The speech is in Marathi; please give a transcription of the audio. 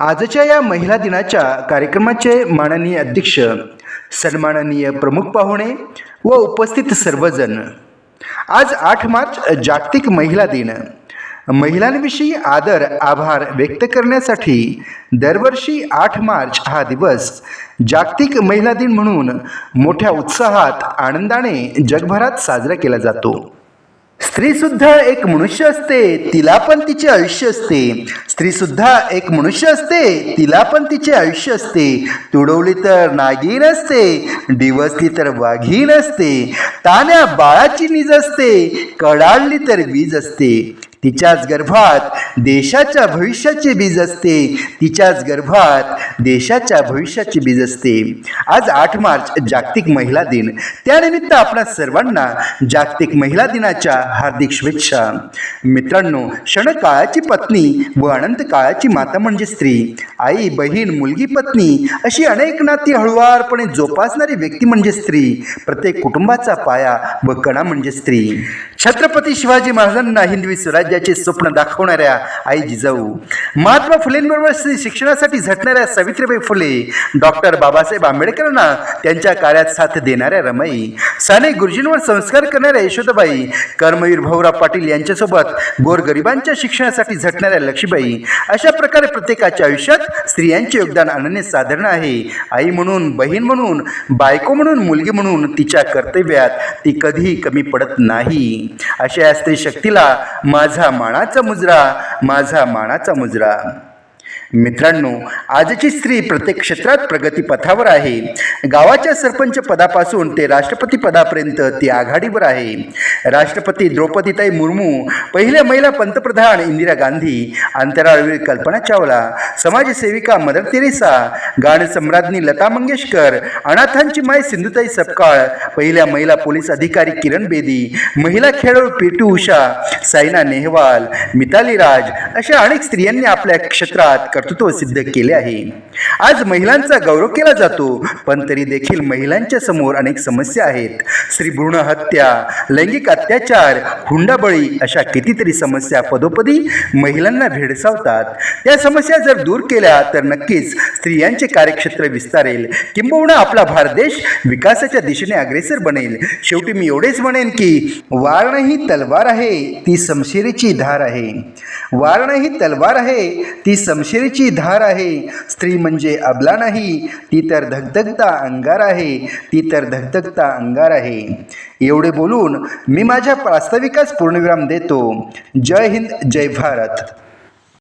आजच्या या महिला दिनाच्या कार्यक्रमाचे माननीय अध्यक्ष सन्माननीय प्रमुख पाहुणे व उपस्थित सर्वजण. आज आठ मार्च जागतिक महिला दिन. महिलांविषयी आदर आभार व्यक्त करण्यासाठी दरवर्षी आठ मार्च हा दिवस जागतिक महिला दिन म्हणून मोठ्या उत्साहात आनंदाने जगभरात साजरा केला जातो. स्त्री सुद्धा एक मनुष्य असते तिला पण तिचे आयुष्य असते. स्त्री सुद्धा एक मनुष्य असते तिला पण तिचे आयुष्य असते. तुडवली तर नागिन असते दिवसली तर वाघीण असते तान्या बाळाची नीज असते कडाळली तर वीज असते. तिच्याच गर्भात देशाच्या भविष्याचे बीज असते. तिच्याच गर्भात देशाच्या भविष्याचे बीज असते. आज आठ मार्च जागतिक महिला दिन. त्यानिमित्त आपणा सर्वांना जागतिक महिला दिनाच्या हार्दिक शुभेच्छा. मित्रांनो क्षणकाळाची पत्नी व अनंत काळाची माता म्हणजे स्त्री. आई बहीण मुलगी पत्नी अशी अनेक नाती हळुवारपणे जोपासणारी व्यक्ती म्हणजे स्त्री. प्रत्येक कुटुंबाचा पाया व कणा म्हणजे स्त्री. छत्रपती शिवाजी महाराजांना हिंदवी स्वराज्याचे स्वप्न दाखवणाऱ्या आई जिजाऊ महात्मा फुलेंबरोबर स्त्री शिक्षणासाठी झटणाऱ्या सावित्रीबाई फुले डॉक्टर बाबासाहेब आंबेडकरांना त्यांच्या कार्यात साथ देणाऱ्या रमाई साने गुरुजींवर संस्कार करणाऱ्या यशोदाबाई कर्मवीर भाऊराव पाटील यांच्यासोबत गोरगरिबांच्या शिक्षणासाठी झटणाऱ्या लक्ष्मीबाई अशा प्रकारे प्रत्येकाच्या आयुष्यात स्त्रियांचे योगदान अनन्य साधारण आहे. आई म्हणून बहीण म्हणून बायको म्हणून मुलगी म्हणून तिच्या कर्तव्यात ती कधीही कमी पडत नाही. अशा या स्त्री शक्तीला माझा मानाचा मुजरा माझा मानाचा मुजरा. मित्रांनो आजची स्त्री प्रत्येक क्षेत्रात प्रगतीपथावर आहे. गावाच्या सरपंच पदापासून ते राष्ट्रपती पदापर्यंत ती आघाडीवर आहे. राष्ट्रपती द्रौपदीताई मुर्मू पहिल्या महिला पंतप्रधान इंदिरा गांधी अंतराळवीर कल्पना चावला समाजसेविका मदर तेरेसा गाणसम्राज्ञी लता मंगेशकर अनाथांची माय सिंधुताई सपकाळ पहिल्या महिला पोलीस अधिकारी किरण बेदी महिला खेळाडू पी टी उषा सायना नेहवाल मिताली राज अशा अनेक स्त्रियांनी आपल्या क्षेत्रात कर्तृत्व सिद्ध केले आहे. आज महिलांचा गौरव केला जातो पण तरी देखील महिलांच्या समोर अनेक समस्या आहेत. स्त्री भ्रूण हत्या लैंगिक अत्याचार हुंडाबळी अशा कितीतरी समस्या पदोपदी महिलांना भेडसावतात. त्या समस्या जर दूर केल्या तर नक्कीच स्त्रियांचे कार्यक्षेत्र विस्तारेल. किंबहुना आपला भारत देश विकासाच्या दिशेने अग्रेसर बनेल. शेवटी मी एवढेच म्हणेन की वारण ही तलवार आहे ती समशेरीची धार आहे. वारण ही तलवार आहे ती स्त्रीची धार आहे. स्त्री म्हणजे अबला नाही ती तर धगधगता अंगार आहे ती तर धगधगता अंगार आहे. एवढे बोलून मी माझ्या प्रास्ताविकास पूर्णविराम देतो. जय हिंद जय भारत.